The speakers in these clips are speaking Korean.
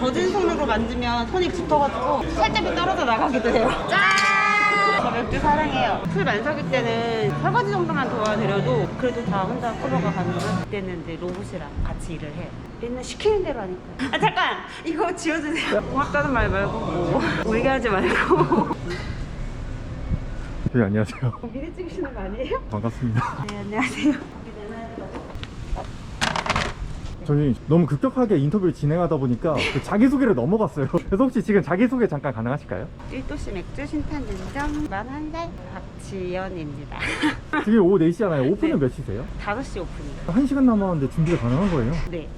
젖은 손으로 만지면 손이 붙어가지고 살짝이 떨어져 나가기도 해요. 짠! 저 맥주 사랑해요. 술 만석일 때는 설거지 정도만 도와드려도 그래도 다 혼자 커버가 가능한 그때는 이제 로봇이랑 같이 일을 해요. 맨날 시키는 대로 하니까. 아 잠깐 이거 지워주세요. 고맙다는 말 말고 뭐 울게 하지 말고. 네, 안녕하세요. 미리 찍으시는 거 아니에요? 반갑습니다. 네 안녕하세요. 저희 너무 급격하게 인터뷰를 진행하다 보니까 그 자기소개를 넘어갔어요. 그래서 혹시 지금 자기소개 잠깐 가능하실까요? 1도씨 맥주 신탄진정 41살 박지연입니다. 지금 오후 4시잖아요. 오픈은 네. 몇 시세요? 5시 오픈이요. 1시간 남았는데 준비가 가능한 거예요? 네.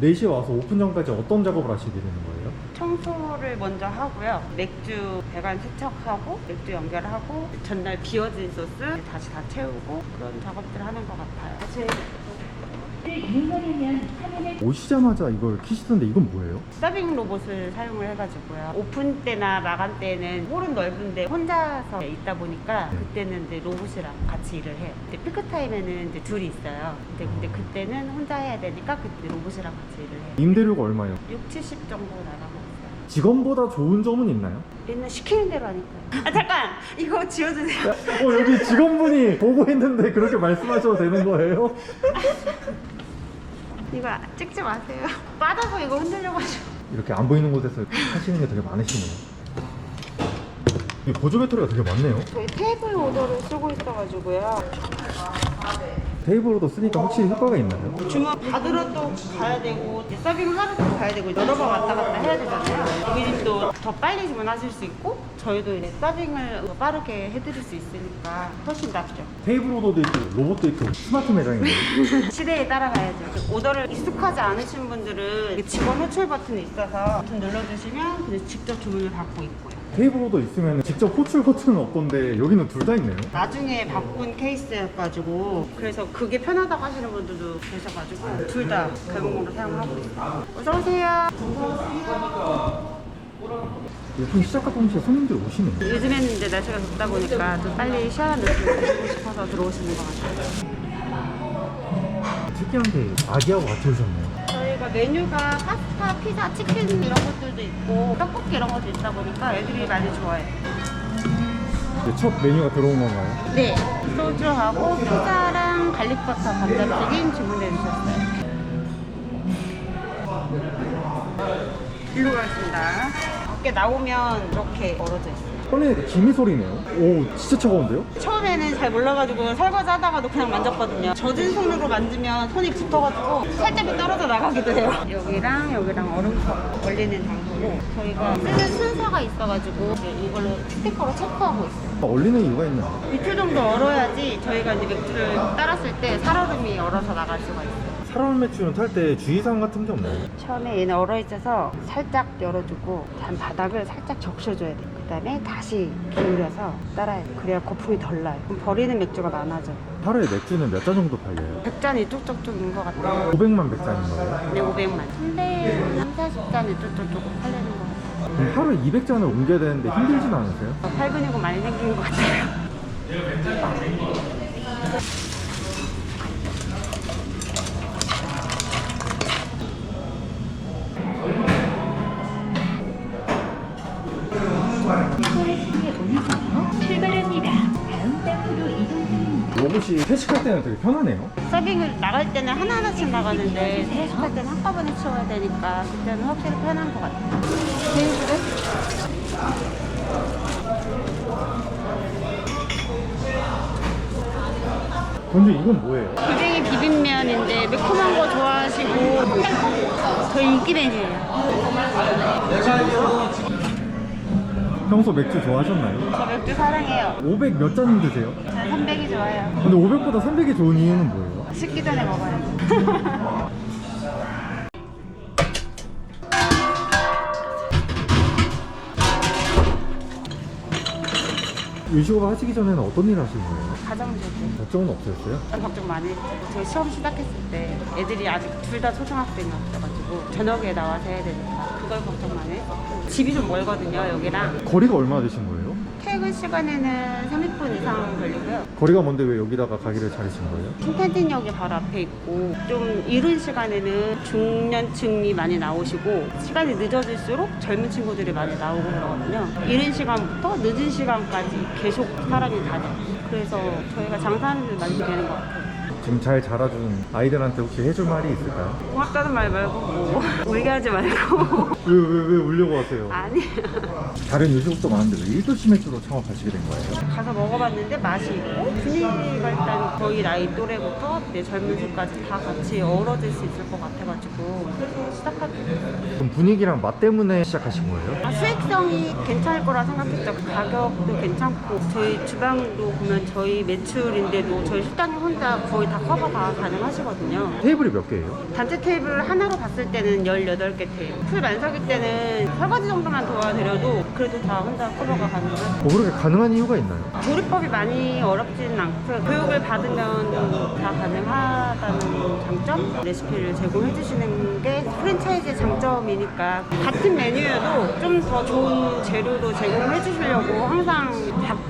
4시에 와서 오픈 전까지 어떤 작업을 하시게 되는 거예요? 청소를 먼저 하고요. 맥주 배관 세척하고 맥주 연결하고 전날 비워진 소스 다시 다 채우고 그런 작업들을 하는 것 같아요. 제 오시자마자 이걸 키시던데 이건 뭐예요? 서빙 로봇을 사용을 해가지고요. 오픈 때나 마감 때는 홀은 넓은데 혼자서 있다 보니까 네. 그때는 이제 로봇이랑 같이 일을 해요. 근데 피크 타임에는 이제 둘이 있어요. 근데, 근데 그때는 혼자 해야 되니까 그때 로봇이랑 같이 일을 해요. 임대료가 얼마예요? 6, 70 정도 나가고. 직원보다 좋은 점은 있나요? 맨날 시키는 대로 하니까요. 아 잠깐 이거 지워주세요. 어 여기 직원분이 보고 있는데 그렇게 말씀하셔도 되는 거예요? 이거 찍지 마세요. 빠져서 이거 흔들려가지고. 이렇게 안 보이는 곳에서 하시는 게 되게 많으시네요. 이 보조 배터리가 되게 많네요. 저희 테이블 오더를 쓰고 있어가지고요. 테이블로도 쓰니까 확실히 효과가 있나요? 주문 받으러 또 가야 되고 이제 서빙 하러 또 가야 되고 여러 번 왔다 갔다 해야 되잖아요. 고객님도 더 빨리 주문하실 수 있고 저희도 이제 서빙을 더 빠르게 해드릴 수 있으니까 훨씬 낫죠. 테이블로도 있고 로봇도 있고 스마트 매장이네요. 시대에 따라가야죠. 오더를 익숙하지 않으신 분들은 직원 호출 버튼이 있어서 버튼 눌러주시면 직접 주문을 받고 있고요. 테이블로도 있으면 직접 호출 버튼은 없던데 여기는 둘 다 있네요. 나중에 바꾼 케이스여가지고 그래서 그게 편하다고 하시는 분들도 계셔가지고 둘 다 개봉으로 사용하고 있어요. 어서 오세요. 오픈 시작과 동시에 손님들이 오시네요. 요즘에는 이제 날씨가 덥다 보니까 좀 빨리 시원한 느낌을 드시고 싶어서 들어오시는 것 같아요. 특이한 게 아기하고 같이 오셨네요. 저희가 메뉴가 파스타, 피자, 치킨 이런 것들도 있고 떡볶이 이런 것도 있다 보니까 애들이 많이 좋아해요. 이제 첫 메뉴가 들어온 건가요? 네. 소주하고 피자랑 갈릭버터 감자튀김 주문해 주셨어요. 일로 가겠습니다. 밖에 나오면 이렇게 얼어져 있어요. 꺼내니까 기미 소리네요. 오, 진짜 차가운데요? 처음에는 잘 몰라가지고 설거지 하다가도 그냥 만졌거든요. 젖은 손으로 만지면 손이 붙어가지고 살짝이 떨어져 나가기도 해요. 여기랑 여기랑 얼음컵 올리는 장소고 저희가 쓰는 순서가 있어가지고 이제 이걸로 스티커로 체크하고 있어요. 아, 얼리는 이유가 있나요? 이틀 정도 얼어야지 저희가 이제 맥주를 따랐을 때 살얼음이 얼어서 나갈 수가 있어요. 사람 매출은 탈 때 주의사항 같은 게 없나요? 처음에 얘는 얼어 있어서 살짝 열어주고 단 바닥을 살짝 적셔줘야 돼. 그 다음에 다시 기울여서 따라야 돼. 그래야 거품이 덜 나요. 그럼 버리는 맥주가 많아져. 하루에 맥주는 몇 잔 정도 팔려요? 100잔 이쪽저쪽인 것 같아요. 500만 100잔인 거예요? 네, 500만. 근데 3, 40잔 이쪽저쪽 팔리는 것 같아요. 그럼 하루에 200잔을 옮겨야 되는데 힘들진 않으세요? 팔 근육은 많이 생긴 것 같아요. 로봇이 회식할 때는 되게 편하네요. 서빙을 나갈 때는 하나하나씩 나가는데 회식할 때는 한꺼번에 치워야 되니까 그때는 확실히 편한 것 같아요. 테이블은 근데 이건 뭐예요? 고등이 비빔면인데 매콤한 거 좋아하시고 저희 인기 메뉴예요. 평소 맥주 좋아하셨나요? 저 맥주 사랑해요. 500 몇 잔 드세요? 저 300이 좋아요. 근데 500보다 300이 좋은 이유는 뭐예요? 식기 전에 먹어요. 요식업 하시기 전에는 어떤 일 하시는 거예요? 가정주부. 걱정은 없으셨어요? 걱정 많이 했죠. 저 시험 시작했을 때 애들이 아직 둘 다 초등학생이었어가지고 저녁에 나와서 해야 되니까 그걸 걱정 많이 했었고 집이 좀 멀거든요 여기랑 거리가 얼마나 되신 거예요? 출퇴근 시간에는 30분 이상 걸리고요. 거리가 먼데 왜 여기다가 가기를 차리신 거예요? 신탄진역이 바로 앞에 있고 좀 이른 시간에는 중년층이 많이 나오시고 시간이 늦어질수록 젊은 친구들이 많이 나오고 그러거든요. 이른 시간부터 늦은 시간까지 계속 사람이 다녀요. 그래서 저희가 장사하는 데 많이 되는 것 같아요. 지금 잘 자라준 아이들한테 혹시 해줄 말이 있을까요? 고맙다는 말 말고 뭐 울게 하지 말고 왜 왜 왜 울려고 하세요? 아니 다른 요식업도 많은데 왜 1도시 맥주로 창업하시게 된 거예요? 가서 먹어봤는데 맛이 있고 분위기가 일단 저희 나이 또래부터 내 젊은이까지 다 같이 어우러질 수 있을 것 같아가지고 그래서 시작하게 됐어요. 그럼 분위기랑 맛 때문에 시작하신 거예요? 아, 수익성이 괜찮을 거라 생각했죠. 가격도 괜찮고 저희 주방도 보면 저희 매출인데도 저희 식당이 혼자 거의 다 커버가 가능하시거든요. 테이블이 몇 개예요? 단체 테이블 하나로 봤을 때는 18개 테이블. 풀 만석 일 때는 설거지 정도만 도와드려도 그래도 다 혼자 커버가 가능해요. 뭐 그렇게 가능한 이유가 있나요? 조리법이 많이 어렵지는 않고요. 교육을 받으면 다 가능하다는 장점? 레시피를 제공해 주시는 게 프랜차이즈의 장점이니까 같은 메뉴여도 좀 더 좋은 재료로 제공해 주시려고 항상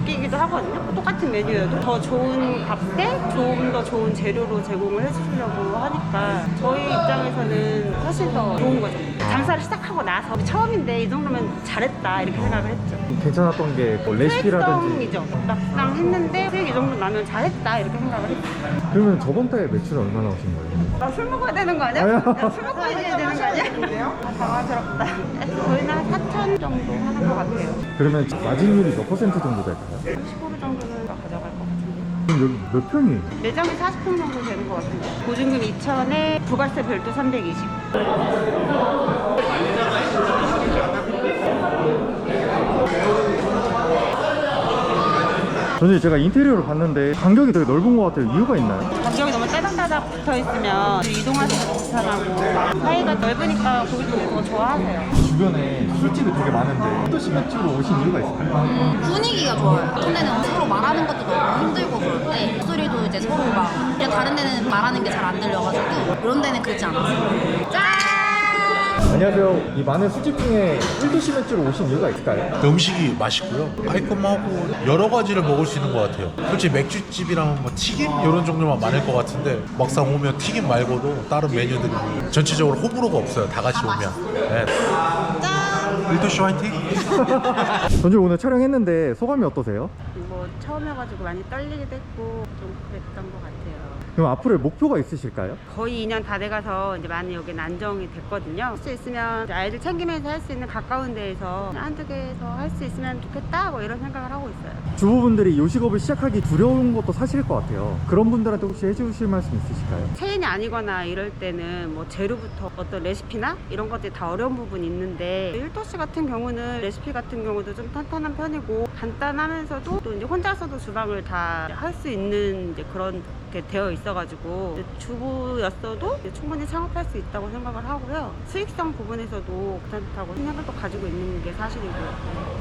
바뀌기도 하거든요. 똑같은 메뉴여도 더 좋은 값에 좀더 좋은 재료로 제공을 해 주시려고 하니까 저희 입장에서는 훨씬 더 좋은 거죠. 장사를 시작하고 나서 처음인데 이 정도면 잘했다 이렇게 생각을 했죠. 괜찮았던 게뭐 레시피라든지 수익성이죠. 막상 했는데 수익 이 정도 나면 잘했다 이렇게 생각을 했죠. 그러면 저번 달에 매출 얼마 나오신 거예요? 나 술 먹어야 되는 거 아니야? 아니야. 야, 술 먹고 해야 되는 거 아니야? 아, 당황스럽다. 저희는 한 4천 정도 하는 것 같아요. 그러면 마진율이 몇 퍼센트 정도 될까요? 15% 정도는 가져갈 것 같은데. 그럼 여기 몇 평이에요? 매장이 40평 정도 되는 것 같은데. 보증금 2천에 부가세 별도 320. 전에 제가 인테리어를 봤는데 간격이 되게 넓은 것 같아요. 이유가 있나요? 간격이 따닥따닥 붙어 있으면 이동하기가 불편하고 사이가 넓으니까 고객님들이 더 좋아하세요. 주변에 술집이 되게 많은데 또 시 맥주로 오신 이유가 있을까요? 분위기가 좋아요. 어떤 데는 서로 말하는 것도 너무 힘들고 때 목소리도 이제 서로 막 그냥 다른 데는 말하는 게 잘 안 들려가지고 이런 데는 그렇지 않았어요. 짠! 안녕하세요. 이 많은 술집 중에 1도 시 맥주로 오신 이유가 있을까요? 음식이 맛있고요. 깔끔하고 여러 가지를 먹을 수 있는 것 같아요. 솔직히 맥주집이랑 뭐 튀김 이런 종류만 많을 것 같은데 막상 오면 튀김 말고도 다른 메뉴들이 전체적으로 호불호가 없어요. 다 같이 오면. 네. 일도쇼 화이팅! 전주 오늘 촬영했는데 소감이 어떠세요? 뭐 처음 해가지고 많이 떨리기도 했고 좀 그랬던 것 같아요. 그럼 앞으로의 목표가 있으실까요? 거의 2년 다 돼가서 이제 많이 여기는 안정이 됐거든요. 할 수 있으면 아이들 챙기면서 할 수 있는 가까운 데에서 한두 개에서 할 수 있으면 좋겠다 뭐 이런 생각을 하고 있어요. 주부분들이 요식업을 시작하기 두려운 것도 사실일 것 같아요. 그런 분들한테 혹시 해주실 말씀 있으실까요? 체인이 아니거나 이럴 때는 뭐 재료부터 어떤 레시피나 이런 것들이 다 어려운 부분이 있는데 일도씨 같은 경우는 레시피 같은 경우도 좀 탄탄한 편이고 간단하면서도 또 이제 혼자서도 주방을 다 할 수 있는 이제 그런 게 되어 있어가지고 주부였어도 충분히 창업할 수 있다고 생각을 하고요. 수익성 부분에서도 괜찮다고 생각을 또 가지고 있는 게 사실이고요.